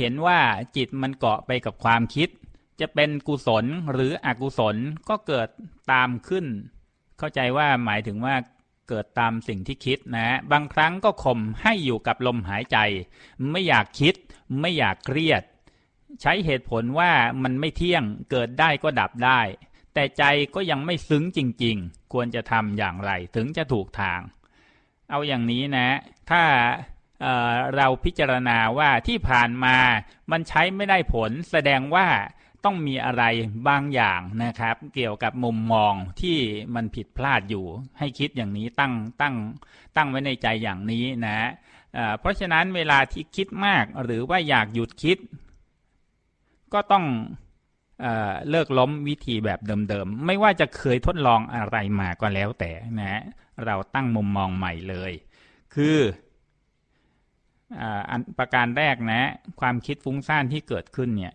เห็นว่าจิตมันเกาะไปกับความคิด จะเป็นกุศลหรืออกุศลก็เกิดตามขึ้น เข้าใจว่าหมายถึงว่าเกิดตามสิ่งที่คิดนะ บางครั้งก็ข่มให้อยู่กับลมหายใจ ไม่อยากคิด ไม่อยากเครียด ใช้เหตุผลว่ามันไม่เที่ยงเกิดได้ก็ดับได้ แต่ใจก็ยังไม่ซึ้งจริง ๆ ควรจะทำอย่างไรถึงจะถูกทาง เอาอย่างนี้นะ ถ้า เราพิจารณาว่าที่ผ่านมามันใช้ไม่ได้ผลแสดงว่าต้องมีอะไรบางอย่างนะครับ เกี่ยวกับมุมมองที่มันผิดพลาดอยู่ ให้คิดอย่างนี้ตั้งตั้งตั้งไว้ในใจอย่างนี้นะเเพราะฉะนั้นเวลาที่คิดมากหรือว่าอยากหยุดคิด ก็ต้องเอเลิกล้มวิธีแบบเดิมๆ ไม่ว่าจะเคยทดลองอะไรมาก็แล้วแต่นะ เราตั้งมุมมองใหม่เลย คือ อ่าอันประการแรกนะ ความคิดฟุ้งซ่านที่เกิดขึ้นเนี่ย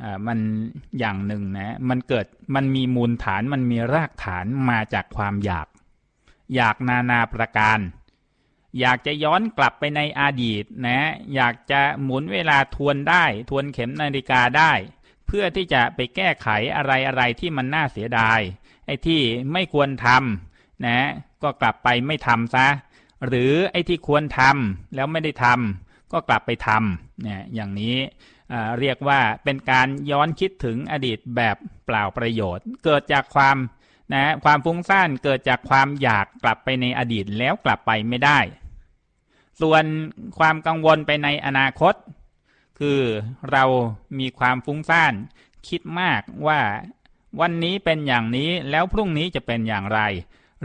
อ่ามันอย่างหนึ่งนะ มันเกิดมันมีมูลฐานมันมีรากฐานมาจากความอยาก อยากนานาประการ อยากจะย้อนกลับไปในอดีตนะ อยากจะหมุนเวลาทวนได้ ทวนเข็มนาฬิกาได้ เพื่อที่จะไปแก้ไขอะไรอะไรที่มันน่าเสียดาย ไอ้ที่ไม่ควรทำนะ ก็กลับไปไม่ทำซะ หรือไอ้ที่ควรทำแล้วไม่ได้ทำก็กลับไปทำเนี่ยอย่างนี้เรียกว่าเป็นการย้อนคิดถึงอดีตแบบเปล่าประโยชน์ เกิดจากความนะความฟุ้งซ่านเกิดจากความอยากกลับไปในอดีตแล้วกลับไปไม่ได้ ส่วนความกังวลไปในอนาคต คือเรามีความฟุ้งซ่านคิดมากว่าวันนี้เป็นอย่างนี้แล้วพรุ่งนี้จะเป็นอย่างไร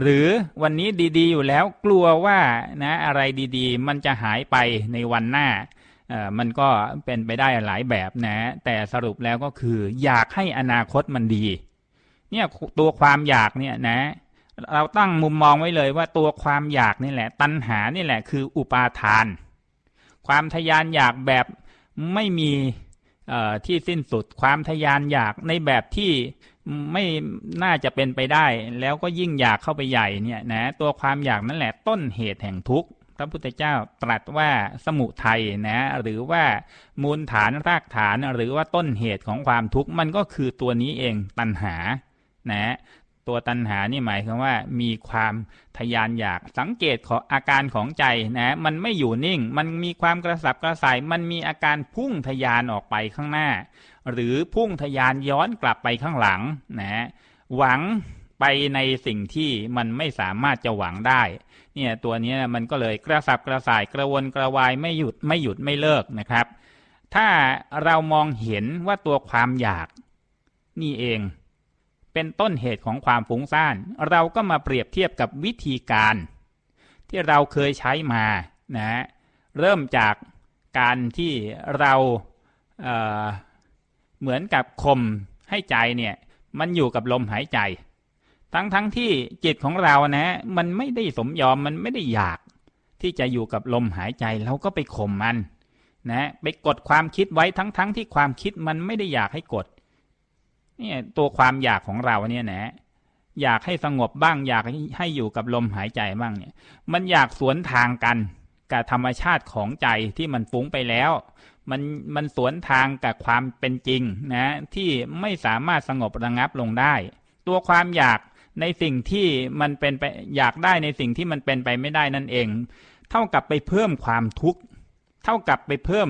หรือวันนี้ดีๆ อยู่แล้วกลัวว่านะอะไรดีๆ มันจะหายไปในวันหน้ามันก็เป็นไปได้หลายแบบนะ แต่สรุปแล้วก็คือ อยากให้อนาคตมันดี เนี่ยตัวความอยากเนี่ยนะ เราตั้งมุมมองไว้เลยว่าตัวความอยากนี่แหละ ตัณหานี่แหละคืออุปาทาน ความทยานอยากแบบไม่มีที่สิ้นสุด ความทยานอยากในแบบที่ ไม่น่าจะเป็นไปได้ แล้วก็ยิ่งอยากเข้าไปใหญ่เนี่ยนะตัวความอยากนั่นแหละต้นเหตุแห่งทุกข์พระพุทธเจ้าตรัสว่าสมุทัยนะหรือว่ามูลฐานรากฐานหรือว่าต้นเหตุของความทุกข์มันก็คือตัวนี้เองตัณหานะ ตัวตัณหานี่หมายความว่ามีความทยานอยากสังเกตของอาการของใจนะมันไม่อยู่นิ่ง มันมีความกระสับกระส่าย มันมีอาการพุ่งทยานออกไปข้างหน้า หรือพุ่งทยานย้อนกลับไปข้างหลังนะหวังไปในสิ่งที่มันไม่สามารถจะหวังได้เนี่ยตัวนี้มันก็เลยกระสับกระส่ายกระวนกระวายไม่หยุดไม่หยุดไม่เลิกนะครับ ถ้าเรามองเห็นว่าตัวความอยากนี่เอง เป็นต้นเหตุของความฟุ้งซ่าน เราก็มาเปรียบเทียบกับวิธีการ ที่เราเคยใช้มานะเริ่มจากการที่เราเเหมือนกับคมให้ใจเนี่ยมันอยู่กับลมหายใจ ทั้งทั้งที่จิตของเรานะมันไม่ได้สมยอมมันไม่ได้อยาก ที่จะอยู่กับลมหายใจเราก็ไปข่มมันนะไปกดความคิดไว้ทั้งทั้งที่ความคิดมันไม่ได้อยากให้กด เนี่ยตัวความอยากของเราเนี่ยนะ อยากให้สงบบ้าง อยากให้อยู่กับลมหายใจบ้างเนี่ย มันอยากสวนทางกันกับธรรมชาติของใจที่มันฟุ้งไปแล้ว มันมันสวนทางกับความเป็นจริงนะที่ไม่สามารถสงบระงับลงได้ ตัวความอยากในสิ่งที่มันเป็นไปอยากได้ในสิ่งที่มันเป็นไปไม่ได้นั่นเอง เท่ากับไปเพิ่มความทุกข์เท่ากับไปเพิ่ม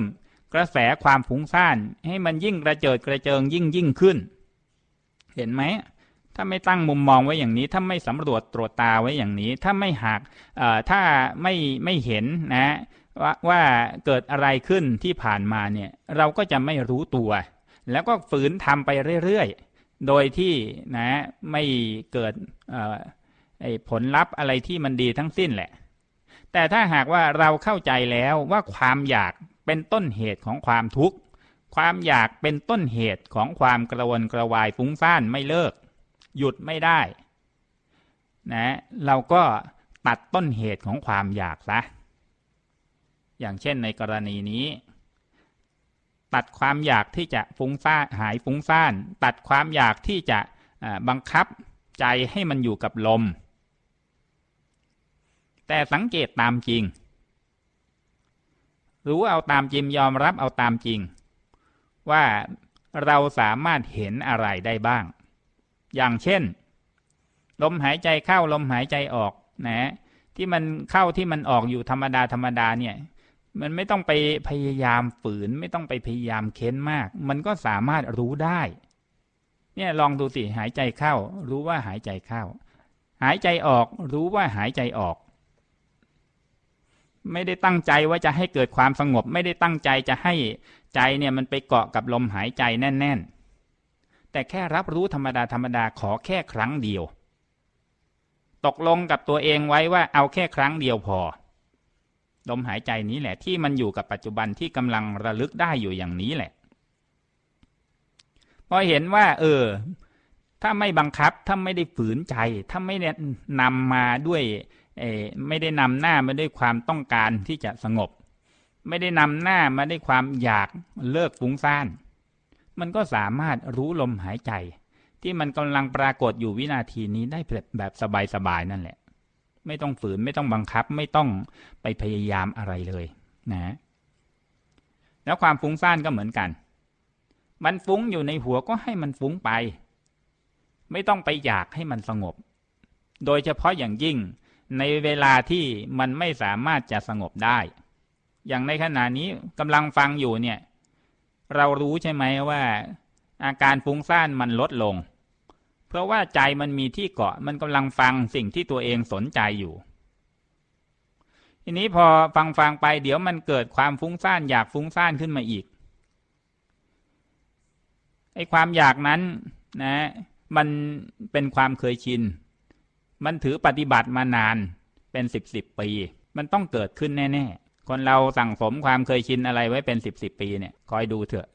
กระแสความฟุ้งซ่านให้มันยิ่งกระเจิดกระเจิงยิ่งยิ่งขึ้น เห็นไหมถ้าไม่ตั้งมุมมองไว้อย่างนี้ ถ้าไม่สำรวจตรวจตาไว้อย่างนี้ ถ้าไม่หักถ้าไม่ไม่เห็นนะว่าว่าเกิดอะไรขึ้นที่ผ่านมาเนี่ยเราก็จะไม่รู้ตัว แล้วก็ฝืนทำไปเรื่อยๆ โดยที่นะไม่เกิดผลลัพธ์อะไรที่มันดีทั้งสิ้นแหละ แต่ถ้าหากว่าเราเข้าใจแล้วว่าความอยากเป็นต้นเหตุของความทุกข์ ความอยากเป็นต้นเหตุของความกระวนกระวายฟุ้งซ่านไม่เลิก หยุดไม่ได้นะเราก็ตัดต้นเหตุของความอยากซะอย่างเช่นในกรณีนี้ ตัดความอยากที่จะฟุ้งซ่านหายฟุ้งซ่าน ตัดความอยากที่จะบังคับใจให้มันอยู่กับลม แต่สังเกตตามจริง รู้เอาตามจริงยอมรับเอาตามจริง ว่าเราสามารถเห็นอะไรได้บ้าง อย่างเช่น ลมหายใจเข้าลมหายใจออกนะที่มันเข้าที่มันออกอยู่ธรรมดาธรรมดาเนี่ยมันไม่ต้องไปพยายามฝืน ไม่ต้องไปพยายามเค้นมาก มันก็สามารถรู้ได้ เนี่ยลองดูสิหายใจเข้า รู้ว่าหายใจเข้า หายใจออกรู้ว่าหายใจออก ไม่ได้ตั้งใจว่าจะให้เกิดความสงบ ไม่ได้ตั้งใจจะให้ใจเนี่ยมันไปเกาะกับลมหายใจแน่น ๆ แต่แค่รับรู้ธรรมดาธรรมดาขอแค่ครั้งเดียว ตกลงกับตัวเองไว้ว่าเอาแค่ครั้งเดียวพอ ลมหายใจนี้แหละที่มันอยู่กับปัจจุบันที่กำลังระลึกได้อยู่อย่างนี้แหละพอเห็นว่า เออ ถ้าไม่บังคับ ถ้าไม่ได้ฝืนใจ ถ้าไม่นำมาด้วย ไม่ได้นำหน้ามาด้วยความต้องการที่จะสงบ ไม่ได้นำหน้ามาด้วยความอยากเลิกฟุ้งซ่าน มันก็สามารถรู้ลมหายใจ ที่มันกำลังปรากฏอยู่วินาทีนี้ได้แบบสบายๆนั่นแหละ ไม่ต้องฝืนไม่ต้องบังคับไม่ต้องไปพยายามอะไรเลยนะแล้วความฟุ้งซ่านก็เหมือนกัน มันฟุ้งอยู่ในหัวก็ให้มันฟุ้งไป ไม่ต้องไปอยากให้มันสงบ โดยเฉพาะอย่างยิ่ง ในเวลาที่มันไม่สามารถจะสงบได้ อย่างในขณะนี้กำลังฟังอยู่เนี่ย เรารู้ใช่ไหมว่า อาการฟุ้งซ่านมันลดลง เพราะว่าใจมันมีที่เกาะมันกำลังฟังสิ่งที่ตัวเองสนใจอยู่ ทีนี้พอฟังฟังไปเดี๋ยวมันเกิดความฟุ้งซ่านอยากฟุ้งซ่านขึ้นมาอีกไอ้ความอยากนั้นนะ มันเป็นความเคยชิน มันถือปฏิบัติมานานเป็นสิบสิบปี มันต้องเกิดขึ้นแน่ ๆ คนเราสั่งสมความเคยชินอะไรไว้เป็นสิบสิบปีเนี่ยคอยดูเถอะ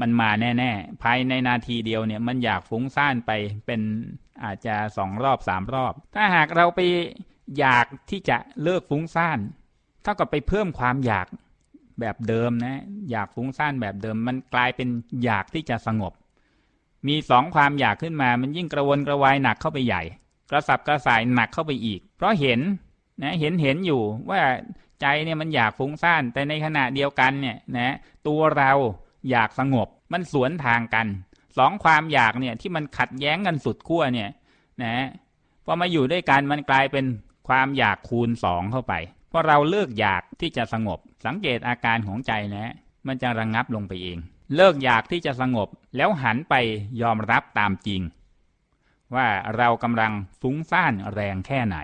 มันมาแน่ ๆ ภายในนาทีเดียวเนี่ย มันอยากฟุ้งซ่านไปเป็นอาจจะสองรอบสามรอบ ถ้าหากเราไปอยากที่จะเลิกฟุ้งซ่านเท่ากับไปเพิ่มความอยากแบบเดิมนะ อยากฟุ้งซ่านแบบเดิม มันกลายเป็นอยากที่จะสงบ มีสองความอยากขึ้นมา มันยิ่งกระวนกระวายหนักเข้าไปใหญ่ กระสับกระส่ายหนักเข้าไปอีก เพราะเห็นนะเห็นเห็นอยู่ว่าใจเนี่ยมันอยากฟุ้งซ่านแต่ในขณะเดียวกันเนี่ยนะตัวเราอยากสงบมันสวนทางกันสองความอยากเนี่ยที่มันขัดแย้งกันสุดขั้วเนี่ยนะพอมาอยู่ด้วยกันมันกลายเป็นความอยากคูณสองเข้าไปเพราะเราเลิกอยากที่จะสงบ สังเกตอาการของใจนะมันจะระงงับลงไปเอง เลิกอยากที่จะสงบแล้วหันไปยอมรับตามจริง ว่าเรากำลังฟุ้งซ่านแรงแค่ไหน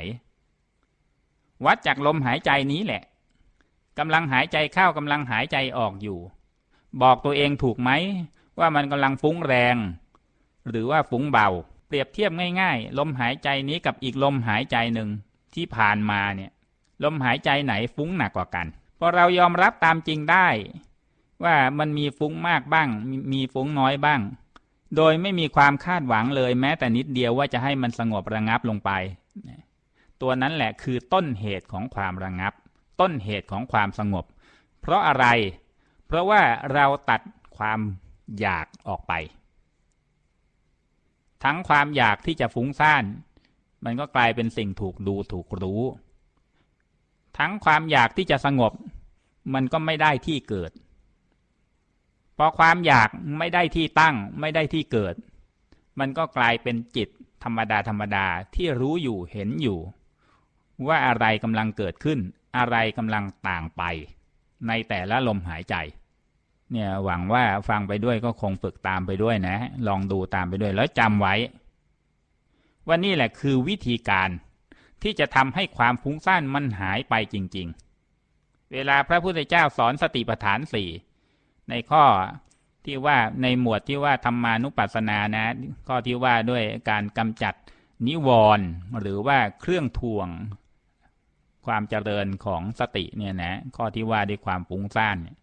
วัดจากลมหายใจนี้แหละกำลังหายใจเข้ากำลังหายใจออกอยู่ บอกตัวเองถูกไหม ว่ามันกำลังฟุ้งแรง หรือว่าฟุ้งเบา เปรียบเทียบง่ายๆ ลมหายใจนี้กับอีกลมหายใจหนึ่งที่ผ่านมาเนี่ย ลมหายใจไหนฟุ้งหนักกว่ากันพอเรายอมรับตามจริงได้ ว่ามันมีฟุ้งมากบ้าง มีฟุ้งน้อยบ้าง โดยไม่มีความคาดหวังเลยแม้แต่นิดเดียวว่าจะให้มันสงบระงับลงไป ตัวนั้นแหละคือต้นเหตุของความระงับ ต้นเหตุของความสงบ เพราะอะไร เพราะว่าเราตัดความอยากออกไป ทั้งความอยากที่จะฟุ้งซ่าน มันก็กลายเป็นสิ่งถูกดูถูกรู้ ทั้งความอยากที่จะสงบ มันก็ไม่ได้ที่เกิด พอความอยากไม่ได้ที่ตั้งไม่ได้ที่เกิด มันก็กลายเป็นจิตธรรมดาธรรมดาที่รู้อยู่เห็นอยู่ ว่าอะไรกำลังเกิดขึ้น อะไรกำลังต่างไป ในแต่ละลมหายใจ เนี่ยหวังว่าฟังไปด้วยก็คงฝึกตามไปด้วยนะ ลองดูตามไปด้วยแล้วจำไว้ว่านี่แหละคือวิธีการที่จะทำให้ความฟุ้งซ่านมันหายไปจริง ๆ เวลาพระพุทธเจ้าสอนสติปัฏฐานสี่ ในข้อที่ว่าในหมวดที่ว่าธรรมานุปัสสนานะ ข้อที่ว่าด้วยการกำจัดนิวรณ์หรือว่าเครื่องทวงความเจริญของสติเนี่ยนะ ข้อที่ว่าด้วยความฟุ้งซ่านเนี่ย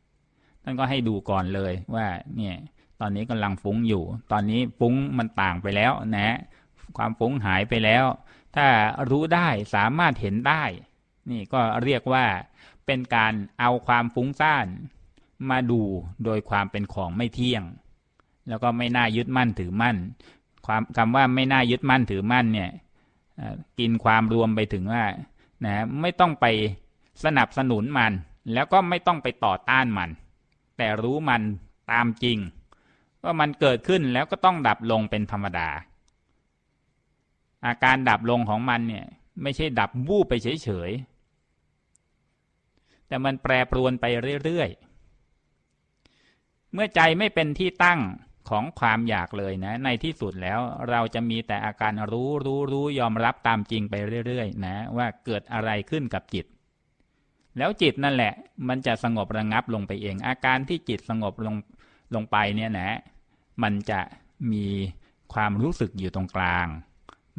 ท่านก็ให้ดูก่อนเลยว่าเนี่ยตอนนี้กำลังฟุ้งอยู่ ตอนนี้ฟุ้งมันต่างไปแล้วนะ ความฟุ้งหายไปแล้ว ถ้ารู้ได้สามารถเห็นได้ นี่ก็เรียกว่าเป็นการเอาความฟุ้งซ่าน มาดูโดยความเป็นของไม่เที่ยง แล้วก็ไม่น่ายึดมั่นถือมั่น ความคำว่าไม่น่ายึดมั่นถือมั่นเนี่ยกินความรวมไปถึงว่านะไม่ต้องไปสนับสนุนมัน แล้วก็ไม่ต้องไปต่อต้านมัน แต่รู้มันตามจริง ว่ามันเกิดขึ้นแล้วก็ต้องดับลงเป็นธรรมดา อาการดับลงของมันเนี่ยไม่ใช่ดับวูบไปเฉยๆแต่มันแปรปรวนไปเรื่อยๆ เมื่อใจไม่เป็นที่ตั้งของความอยากเลยนะ ในที่สุดแล้วเราจะมีแต่อาการรู้รู้รู้ยอมรับตามจริงไปเรื่อยๆนะ ว่าเกิดอะไรขึ้นกับจิต แล้วจิตนั่นแหละ มันจะสงบระงับลงไปเอง อาการที่จิตสงบลงลงไปเนี่ยนะ มันจะมีความรู้สึกอยู่ตรงกลาง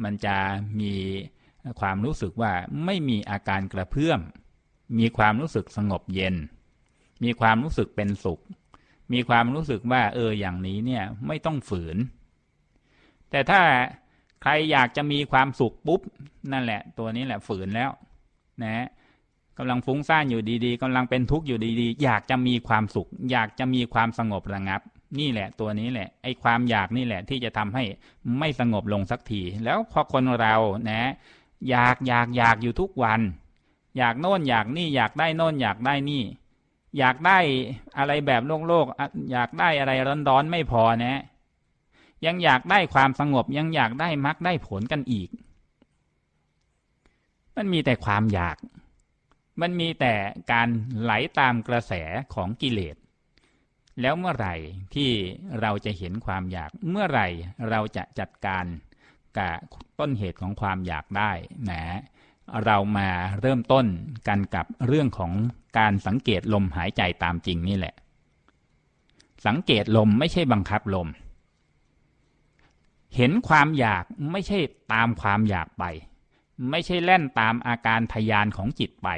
มันจะมีความรู้สึกว่าไม่มีอาการกระเพื่อม มีความรู้สึกสงบเย็น มีความรู้สึกเป็นสุข มีความรู้สึกว่าเอออย่างนี้เนี่ยไม่ต้องฝืน แต่ถ้าใครอยากจะมีความสุขปุ๊บนั่นแหละ ตัวนี้แหละฝืนแล้ว นะกำลังฟุ้งซ่านอยู่ดีๆกำลังเป็นทุกข์อยู่ดีๆ อยากจะมีความสุข อยากจะมีความสงบระงับ นี่แหละตัวนี้แหละไอ้ความอยากนี่แหละที่จะทำให้ไม่สงบลงสักทีแล้วพอคนเรานะ อยากอยากอยากอยู่ทุกวัน อยากโน่นอยากนี่อยากได้โน่นอยากได้นี่ อยากได้อะไรแบบโลกโลกอยากได้อะไรร้อนๆไม่พอนะ ยังอยากได้ความสงบยังอยากได้มรรคได้ผลกันอีก มันมีแต่ความอยาก มันมีแต่การไหลตามกระแสของกิเลส แล้วเมื่อไหร่ที่เราจะเห็นความอยาก เมื่อไหร่เราจะจัดการกับต้นเหตุของความอยากได้นะเรามาเริ่มต้นกันกับเรื่องของ การสังเกตลมหายใจตามจริงนี่แหละ สังเกตลมไม่ใช่บังคับลม เห็นความอยากไม่ใช่ตามความอยากไป ไม่ใช่แล่นตามอาการทยานของจิตไป